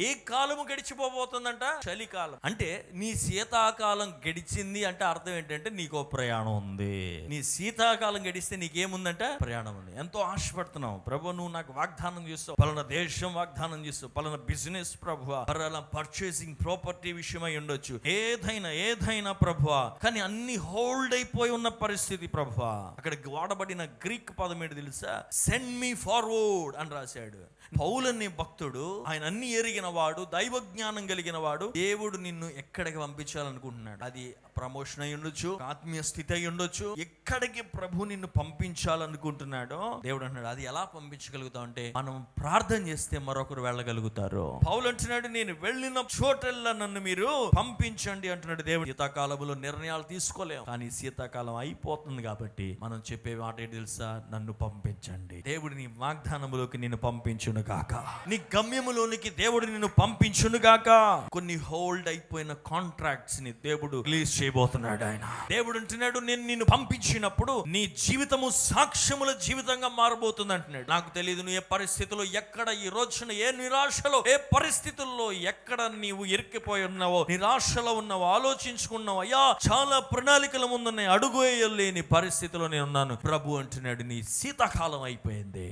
ఏ కాలము గడిచిపోబోతుందంట? చలికాలం. అంటే నీ శీతాకాలం గడిచింది అంటే అర్థం ఏంటంటే నీకో ప్రయాణం ఉంది. నీ శీతాకాలం గడిస్తే నీకేముందంట? ప్రయాణం ఉంది. ఎంతో ఆశపడుతున్నావు. ప్రభు నువ్వు నాకు వాగ్దానం చేస్తావు. పలానా దేశం వాగ్దానం చేస్తావు. పలానా బిజినెస్ ప్రభు పలానా పర్చేసింగ్ ప్రాపర్టీ విషయమై ఉండొచ్చు. ఏదైనా ఏదైనా ప్రభు కానీ అన్ని హోల్డ్ అయిపోయి ఉన్న పరిస్థితి ప్రభు. అక్కడ వాడబడిన గ్రీక్ పదం ఏంటి తెలుసా? సెండ్ మీ ఫార్వర్డ్ అని రాశాడు. పౌలన్ని భక్తుడు ఆయన అన్ని ఎరిగిన వాడు దైవ జ్ఞానం కలిగిన వాడు దేవుడు నిన్ను ఎక్కడికి పంపించాలనుకుంటున్నాడు? అది ప్రమోషన్ అయి ఉండొచ్చు ఆత్మీయ స్థితి అయి ఉండొచ్చు. ఎక్కడికి ప్రభు నిన్ను పంపించాలనుకుంటున్నాడో దేవుడు అంటున్నాడు అది ఎలా పంపించగలుగుతాం అంటే మనం ప్రార్థన చేస్తే మరొకరు వెళ్ళగలుగుతారు. పౌలు అంటున్నాడు నేను వెళ్ళిన చోటల్లా నన్ను మీరు పంపించండి అంటున్నాడు దేవుడు. శీతాకాలంలో నిర్ణయాలు తీసుకోలేం కానీ శీతాకాలం అయిపోతుంది కాబట్టి మనం చెప్పే మాట ఏంటి తెలుసా? నన్ను పంపించండి. దేవుడిని వాగ్దానంలోకి నిన్ను పంపించును కాక నీ గమ్యములోనికి దేవుడిని నిన్ను పంపించునుగాక. కొన్ని హోల్డ్ అయిపోయిన కాంట్రాక్ట్స్ని దేవుడు రిలీజ్ చేయబోతున్నాడు ఆయన. దేవుడు అంటున్నాడు నేను నిన్ను పంపించినప్పుడు నీ జీవితము సాక్ష్యముల జీవితంగా మారబోతుంది అంటున్నాడు. నాకు తెలియదు నువ్వు ఏ పరిస్థితిలో ఎక్కడ ఈ రోజున ఏ నిరాశలో ఏ పరిస్థితుల్లో ఎక్కడ నీవు ఇరికిపోయి ఉన్నావో నిరాశలో ఉన్నావో ఆలోచించుకున్నావు అయ్యా చాలా ప్రణాళికల ముందున్నాయి అడుగు వేయలేని పరిస్థితిలో నేను ఉన్నాను. ప్రభు అంటున్నాడు నీ శీతాకాలం అయిపోయింది.